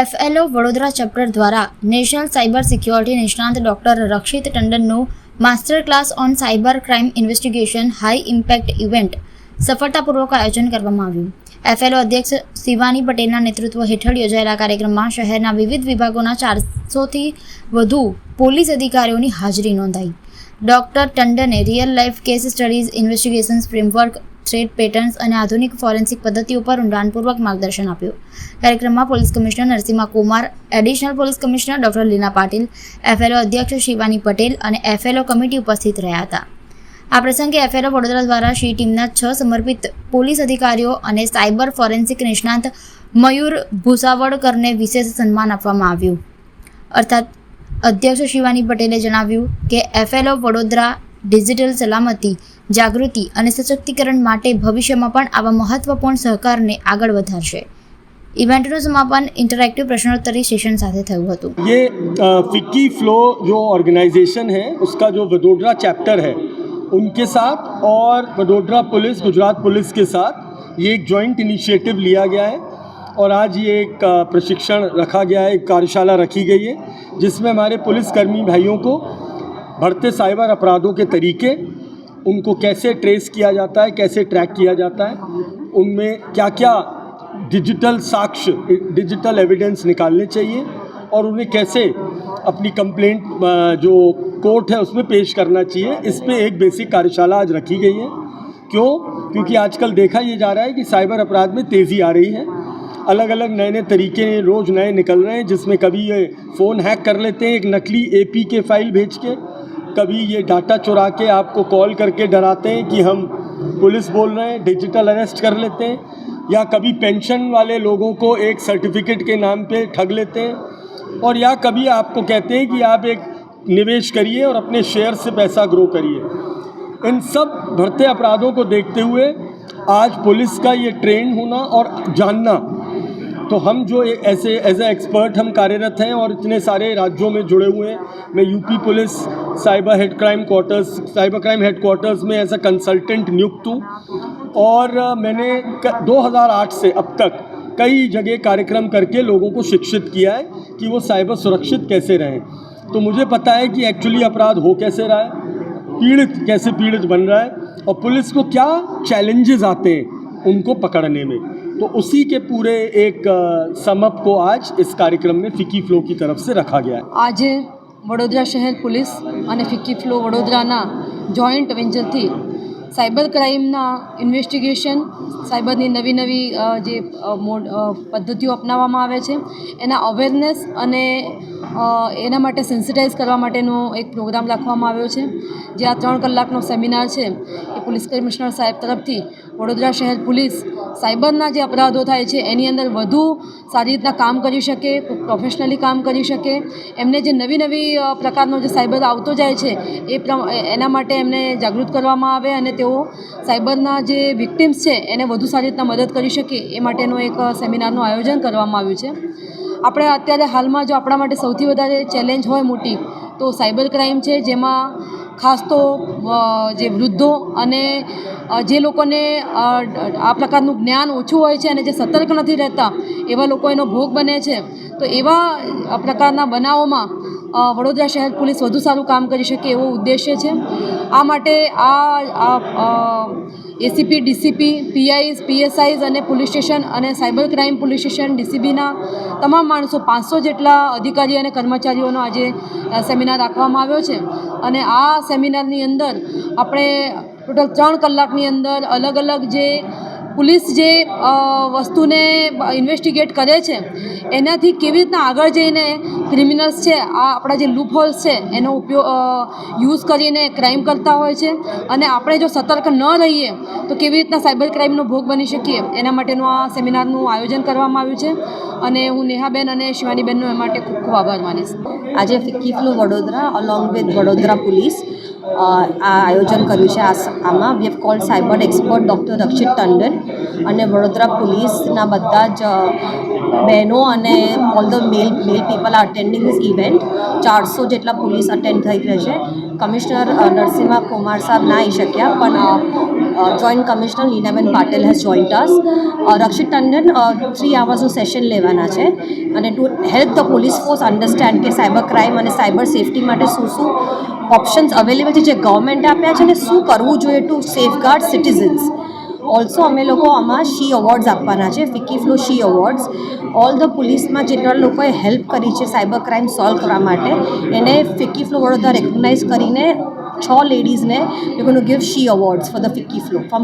એફએલઓ Vadodara chapter દ્વારા national cyber security નિષ્ણાંત doctor Rakshit ટંડનનું master class on cyber crime investigation high impact event સફળતાપૂર્વક આયોજન કરવામાં આવ્યું. એફએલઓ અધ્યક્ષ શિવાની પટેલના નેતૃત્વ હેઠળ યોજાયેલા કાર્યક્રમમાં શહેરના વિવિધ વિભાગોના ચારસોથી વધુ પોલીસ અધિકારીઓની હાજરી નોંધાઈ. Doctor ટંડને real life case studies investigations framework thread patterns અને આધુનિક ફોરેન્સિક પદ્ધતિઓ પર ઊંડાણપૂર્વક માર્ગદર્શન આપ્યું. કાર્યક્રમમાં police commissioner Narasimha Kumar, additional police commissioner doctor Leena Patil, FLO અધ્યક્ષ શિવાની પટેલ અને એફએલઓ કમિટી ઉપસ્થિત રહ્યા હતા. આ પ્રસંગે એફએલઓ વડોદરા દ્વારા શી ટીમના છ સમર્પિત પોલીસ અધિકારીઓ અને સાયબર ફોરેન્સિક નિષ્ણાંત મયુર ભૂસાવડકરને વિશેષ સન્માન આપવામાં આવ્યું. અર્થાત, અધ્યક્ષ શિવાની પટેલે જણાવ્યું કે એફએલઓ વડોદરા ડિજિટલ સલામતી જાગૃતિ અને સશક્તિકરણ માટે ભવિષ્યમાં પણ આવા મહત્વપૂર્ણ સહકારને આગળ વધારશે ઇવેન્ટનું સમાપન ઇન્ટરેક્ટિવ પ્રશ્નોત્તરી સેશન સાથે થયું હતું ये फिक्की फ्लो जो ऑर्गेनाइजेशन है उसका जो वडोदरा चैप्टर है उनके साथ और वडोदरा पुलिस गुजरात पुलिस के साथ ये एक जॉइंट इनिशिएटिव लिया गया है और आज ये एक अ, प्रशिक्षण रखा गया है एक कार्यशाला रखी गई है जिसमें हमारे पुलिसकर्मी भाइयों को बढ़ते साइबर अपराधों के तरीके उनको कैसे ट्रेस किया जाता है, कैसे ट्रैक किया जाता है, उनमें क्या क्या डिजिटल साक्ष्य डिजिटल एविडेंस निकालने चाहिए और उन्हें कैसे अपनी कंप्लेंट जो कोर्ट है उसमें पेश करना चाहिए। इस पे एक बेसिक कार्यशाला आज रखी गई है। क्यों? क्योंकि आजकल देखा ये जा रहा है कि साइबर अपराध में तेज़ी आ रही है। अलग अलग नए नए तरीके रोज़ नए निकल रहे हैं, जिसमें कभी ये फ़ोन हैक कर लेते हैं, एक नकली एपी के फ़ाइल भेज के कभी ये डाटा चुरा के आपको कॉल करके डराते हैं कि हम पुलिस बोल रहे हैं, डिजिटल अरेस्ट कर लेते हैं, या कभी पेंशन वाले लोगों को एक सर्टिफिकेट के नाम पे ठग लेते हैं, और या कभी आपको कहते हैं कि आप एक निवेश करिए और अपने शेयर से पैसा ग्रो करिए। इन सब बढ़ते अपराधों को देखते हुए आज पुलिस का ये ट्रेंड होना और जानना तो हम जो ऐसे एज ए एक्सपर्ट हम कार्यरत हैं और इतने सारे राज्यों में जुड़े हुए हैं। मैं UP police cyber head crime quarters cyber crime headquarters में एज ए कंसल्टेंट नियुक्त हूँ। और मैंने क- 2008 से अब तक कई जगह कार्यक्रम करके लोगों को शिक्षित किया है कि वो साइबर सुरक्षित कैसे रहें। तो मुझे पता है कि एक्चुअली अपराध हो कैसे रहा है, पीड़ित कैसे पीड़ित बन रहा है और पुलिस को क्या चैलेंजेस आते हैं उनको पकड़ने में। तो उसी के पूरे एक समअप को आज इस कार्यक्रम में फिकी फ्लो की तरफ से रखा गया है આજે વડોદરા શહેર પોલીસ અને ફિક્કી ફ્લો વડોદરાના જોઈન્ટ વેન્ચરથી સાયબર ક્રાઇમના ઇન્વેસ્ટિગેશન સાયબરની નવી નવી અ, જે અ, મોડ અ, પદ્ધતિઓ અપનાવવામાં આવે છે એના અવેરનેસ અને અ, એના માટે સેન્સિટાઇઝ કરવા માટેનો એક પ્રોગ્રામ રાખવામાં આવ્યો છે જે આ ત્રણ કલાકનો સેમિનાર છે એ પોલીસ કમિશનર સાહેબ તરફથી વડોદરા શહેર પોલીસ સાયબરના જે અપરાધો થાય છે, એની અંદર વધુ સારી રીતના કામ કરી શકે પ્રોફેશનલી કામ કરી શકે. એમને જે નવી નવી પ્રકારનો જે સાયબર આવતો જાય છે, એ એના માટે એમને જાગૃત કરવામાં આવે અને તેઓ સાયબરના જે વિક્ટિમ્સ છે, એને વધુ સારી રીતના મદદ કરી શકે, એ માટેનું એક સેમિનારનું આયોજન કરવામાં આવ્યું છે. આપણે અત્યારે હાલમાં જો આપણા માટે સૌથી વધારે ચેલેન્જ હોય મોટી, તો સાયબર ક્રાઇમ છે, જેમાં ખાસ તો જે વૃદ્ધો અને જે લોકોને આ પ્રકારનું જ્ઞાન ઓછું હોય છે અને જે સતર્ક નથી રહેતા, એવા લોકો એનો ભોગ બને છે. તો એવા પ્રકારના બનાવોમાં વડોદરા શહેર પોલીસ વધુ સારું કામ કરી શકે એવો ઉદ્દેશ્ય છે. આ માટે આ એસીપી ડીસીપી પીઆઈઝ પીએસઆઈઝ અને પોલીસ સ્ટેશન અને સાયબર ક્રાઇમ પોલીસ સ્ટેશન ડીસીબીના તમામ માણસો પાંચસો જેટલા અધિકારી અને કર્મચારીઓનો આજે સેમિનાર રાખવામાં આવ્યો છે. અને આ સેમિનારની અંદર આપણે ટોટલ ત્રણ કલાકની અંદર અલગ અલગ જે પોલીસ જે વસ્તુને ઇન્વેસ્ટિગેટ કરે છે, એનાથી કેવી રીતના આગળ જઈને ક્રિમિનલ્સ છે, આ આપણા જે લૂપ હોલ્સ છે, એનો ઉપયોગ યુઝ કરીને ક્રાઇમ કરતા હોય છે. અને આપણે જો સતર્ક ન રહીએ, તો કેવી રીતના સાયબર ક્રાઇમનો ભોગ બની શકીએ? એના માટેનું આ સેમિનારનું આયોજન કરવામાં આવ્યું છે. અને હું નેહાબેન અને શિવાનીબેનનો એ માટે ખૂબ ખૂબ આભાર માનીશ. આજે કિફલો Vadodara along with Vadodara police આ આયોજન કર્યું છે આમાં we have call cyber expert doctor Rakshit Tandon અને વડોદરા પોલીસના બધા જ બહેનો અને all the male male people are attending this event ચારસો જેટલા પોલીસ અટેન્ડ થઈ રહ્યા છે. કમિશનર નરસિંહા કુમાર સાહેબ ના આવી શક્યા, પણ joint commissioner લીનાબેન Patel has joined us Rakshit Tandon three આવર્સનું session લેવાના છે અને to help the police force understand કે સાયબર ક્રાઇમ અને સાયબર સેફટી માટે શું શું ઓપ્શન્સ અવેલેબલ છે જે ગવર્મેન્ટે આપ્યા છે અને શું કરવું જોઈએ ટુ સેફગાર્ડ સિટીઝન્સ ઓલ્સો અમે લોકો આમાં શી અવોર્ડ્સ આપવાના છે FICCI FLO she awards all the પોલીસમાં જેટલા લોકોએ હેલ્પ કરી છે સાયબર ક્રાઇમ સોલ્વ કરવા માટે, એને ફિકી ફ્લો વડોદરા રેકોગ્નાઇઝ કરીને છ લેડીઝને you gonna give she awards for the FICCI FLO from